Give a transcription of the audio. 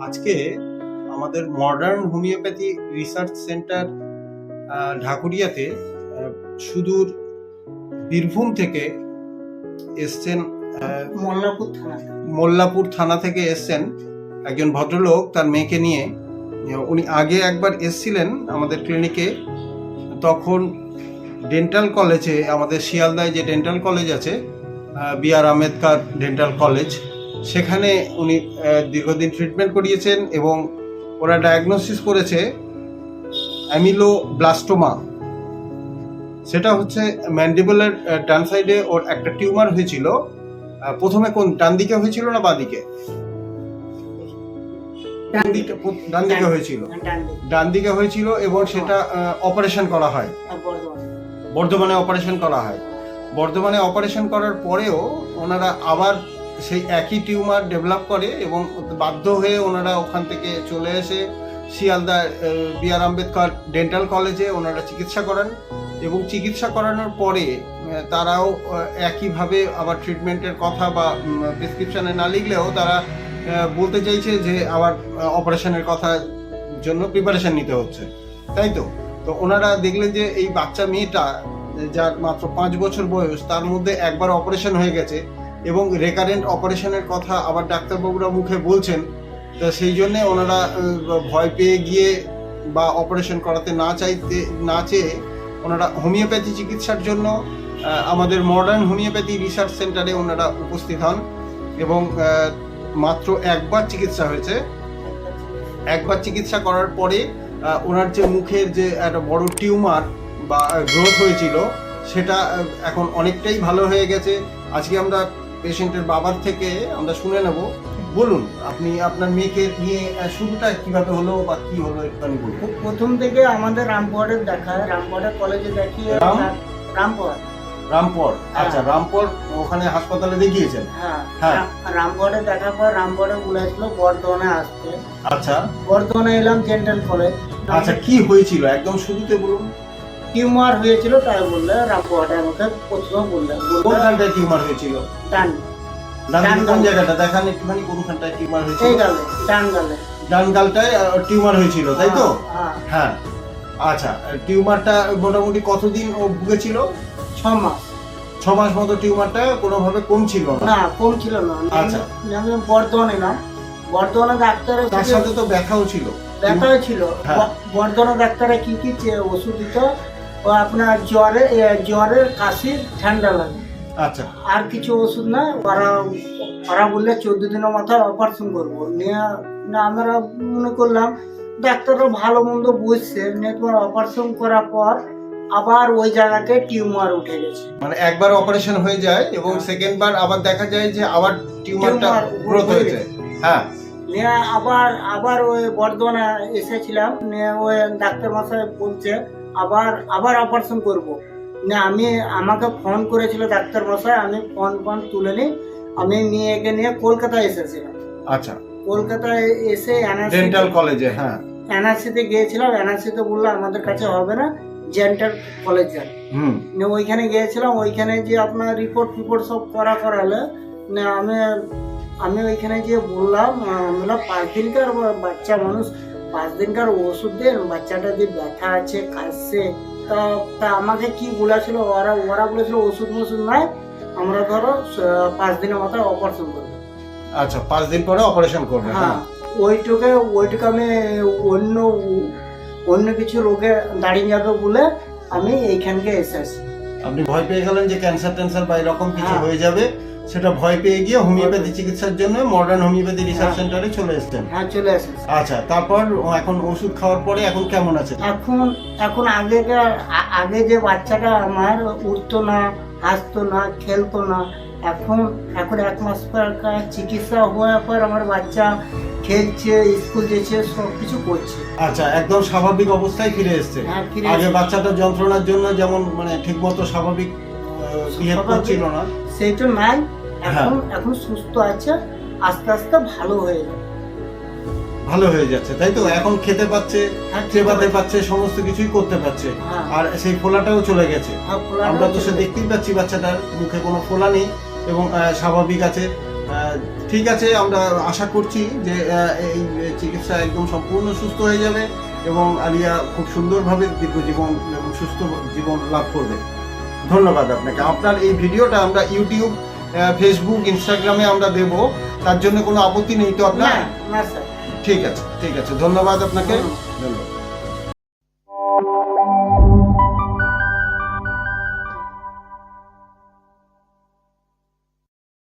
আজকে আমাদের modern homeopathy research centre ঢাকুরিয়াতে সুদূর বীরভূম থেকে এসছেন মল্লাপুর থানা মোল্লাপুর থানা থেকে এসছেন একজন ভদ্রলোক তার মেয়েকে নিয়ে। উনি আগে একবার এসছিলেন আমাদের ক্লিনিকে তখন ডেন্টাল কলেজে আমাদের শিয়ালদায় যে ডেন্টাল কলেজ আছে B R Ambedkar dental college সেখানে উনি দীর্ঘদিন ট্রিটমেন্ট করিয়েছেন এবং ওরা ডায়াগনোসিস করেছে অ্যামিলো ব্লাস্টোমা সেটা হচ্ছে ম্যান্ডিবলের ডান সাইডে ওর একটা টিউমার হয়েছিল। প্রথমে কোন ডান দিকে হয়েছিল না বাঁ দিকে? ডান দিকে ডান দিকে হয়েছিল? ডান দিকে, হয়েছিল এবং সেটা অপারেশন করা হয়। বর্ধমানে। অপারেশন করা হয়। বর্ধমানে অপারেশন করার পরেও ওনারা আবার সেই একই টিউমার ডেভেলপ করে এবং বাধ্য হয়ে ওনারা ওখান থেকে চলে এসে Sealdah B R Ambedkar dental কলেজে ওনারা চিকিৎসা করান এবং চিকিৎসা করানোর পরে তারাও একইভাবে আবার ট্রিটমেন্টের কথা বা প্রেসক্রিপশানে না লিখলেও তারা বলতে চাইছে যে আবার অপারেশনের কথা জন্য প্রিপারেশন নিতে হচ্ছে। তাই তো? তো ওনারা দেখলেন যে এই বাচ্চা মেয়েটা, যার মাত্র পাঁচ বছর বয়স, তার মধ্যে একবার অপারেশন হয়ে গেছে। এবং রেকারেন্ট অপারেশনের কথা আবার ডাক্তারবাবুরা মুখে বলছেন, তো সেই জন্যে ওনারা ভয় পেয়ে গিয়ে বা অপারেশন করাতে না চাইতে, না চেয়ে ওনারা হোমিওপ্যাথি চিকিৎসার জন্য আমাদের মডার্ন হোমিওপ্যাথি রিসার্চ সেন্টারে ওনারা উপস্থিত হন এবং মাত্র একবার চিকিৎসা হয়েছে। একবার চিকিৎসা করার পরে ওনার যে মুখের যে একটা বড় টিউমার বা গ্রোথ হয়েছিল, সেটা এখন অনেকটাই ভালো হয়ে গেছে। আজকে আমরা পেশেন্টের বাবার থেকে আমরা শুনে নেব। বলুন আপনি আপনার মেয়েকে নিয়ে শুরুটা কীভাবে হলো বা কি হলো একটুখানি বলুন। প্রথম থেকে আমাদের রামপুরে দেখায় রামপুরের কলেজে দেখিয়ে রাম? রামপুর রামপুর আচ্ছা হ্যাঁ। রামপুর ওখানে হাসপাতালে দেখিয়েছেন? হ্যাঁ। হ্যাঁ। রামপুরে দেখার পর রামপুরে বলেছিল বর্ধমানে আসতে আচ্ছা। বর্ধমানে এলাম ডেন্টাল কলেজ আচ্ছা কি হয়েছিল? একদম শুরুতে বলুন। টিউমার হয়েছিল তাই বললে রামপুরে আমাকে প্রথমে বললে। কোনখানটায় টিউমার হয়েছিল? ডান। ডান কোন জায়গাটা? দেখান একটুখানি কোনখানটায় টিউমার এই হয়েছিল গালে ডান গালে। ডান গালটায় টিউমার হয়েছিল তাই তো? হ্যাঁ। হ্যাঁ। আচ্ছা টিউমারটা মোটামুটি কতদিন ও ভুগেছিল? ছ মাস। ছ মাস মতো টিউমারটা কোনোভাবে কমছিল না? না কম ছিল না। আচ্ছা। আমি বর্ধমানে না বর্ধমানে ডাক্তারের তার সাথে তো ব্যথাও ছিল। ব্যথা ছিল। হ্যাঁ। বর্ধমান ডাক্তারে কি কি ওষুধ দিত? আপনার জ্বরে জ্বরের কাশি ঠান্ডা লাগে। আচ্ছা। আর কিছু ওষুধ না ওরা ওরা বললে চোদ্দ দিনের মাথায় অপারেশন করব। নিয়ে না আমরা মনে করলাম ডাক্তাররা ভালো মন্দ বুঝছে নিয়ে তোমার অপারেশন করার পর আবার ওই জায়গাতে টিউমার উঠে গেছে। মানে একবার অপারেশন হয়ে যায় এবং সেকেন্ড বার আবার দেখা যায় যে আবার টিউমারটা টিউমার গ্রোথ হয়ে হয়েছে হ্যাঁ। নিয়ে আবার আবার ওই বর্ধমানে এসেছিলাম। নিয়ে ওই ডাক্তার মশাই বলছে আবার আবার অপারেশন করব। না আমি আমাকে ফোন করেছিল ডাক্তার মশাই আমি ফোন ফোন তুলে নিই আমি নিয়ে একে নিয়ে কলকাতায় এসেছিলাম। আচ্ছা। কলকাতায় এসে ডেন্টাল কলেজে হ্যাঁ। এনআরসিতে গিয়েছিলাম এনআরসিতে বলল আমাদের কাছে হবে না জেন্টাল কলেজ যান। ওইখানে গিয়েছিলাম ওইখানে যে আপনার রিপোর্ট ফিপোর্ট সব করা করালে না আমি আমি ওইখানে গিয়ে বললাম আহ, আমি বললাম পাঁচ দিনকার বাচ্চা মানুষ পাঁচ দিনকার ওষুধ দেন বাচ্চাটা যে ব্যথা আছে কাশছে তা তা আমাকে কি বলেছিল? ওরা ওরা বলেছিল ওষুধ মষুধ নাই আমরা ধরো পাঁচ দিনের মাথায় অপারেশন করব। আচ্ছা পাঁচ দিন পরে অপারেশন করবে হ্যাঁ ওইটুকে ওইটুকু আমি অন্য অন্য কিছু রোগে দাঁড়িয়ে যাবে বলে আমি এইখানকে এসেছি আপনি ভয় পেয়ে গেলেন যে ক্যান্সার ট্যান্সার বা এরকম কিছু হ্যাঁ। হয়ে যাবে? সেটা ভয় পেয়ে গিয়ে হোমিওপ্যাথি চিকিৎসার জন্য মডার্ন হোমিওপ্যাথি রিসার্চ। সেন্টারে চলে এসেছেন হ্যাঁ চলে এসেছি আচ্ছা তারপর এখন ওষুধ খাওয়ার পরে এখন কেমন আছে এখন এখন আগেকার আগে যে বাচ্চাটা আমার উঠতো না হাসতো না খেলতো না এখন এখন এক মাস পর চিকিৎসা হওয়ার পর আমার বাচ্চা খেলছে স্কুল যেছে সব কিছু করছে আচ্ছা একদম স্বাভাবিক অবস্থায় ফিরে এসছে হ্যাঁ আগে বাচ্চাটা যন্ত্রণার জন্য যেমন মানে ঠিকমতো স্বাভাবিক বিহেভ স্বাভাবিক। করছিল না সেইটা নাই। এখন হ্যাঁ। এখন সুস্থ আছে আস্তে আস্তে ভালো হয়ে ভালো হয়ে যাচ্ছে তাই তো? এখন খেতে পাচ্ছে হ্যাঁ, চেবাতে পাচ্ছে। সমস্ত কিছুই করতে পারছে। হ্যাঁ। আর সেই ফোলাটাও চলে গেছে। আমরা তো সে দেখতেই পাচ্ছি বাচ্চাটার মুখে কোনো ফোলা নেই এবং স্বাভাবিক আছে। ঠিক আছে আমরা আশা করছি যে এই চিকিৎসা একদম সম্পূর্ণ সুস্থ হয়ে যাবে এবং আলিয়া খুব সুন্দরভাবে দীর্ঘ জীবন এবং সুস্থ জীবন লাভ করবে। ধন্যবাদ আপনাকে। আপনার এই ভিডিওটা আমরা ইউটিউব ফেসবুক ইনস্টাগ্রামে আমরা দেব। তার জন্য কোনো আপত্তি নেই তো আপনার? ঠিক আছে ঠিক আছে। ধন্যবাদ আপনাকে। ধন্যবাদ।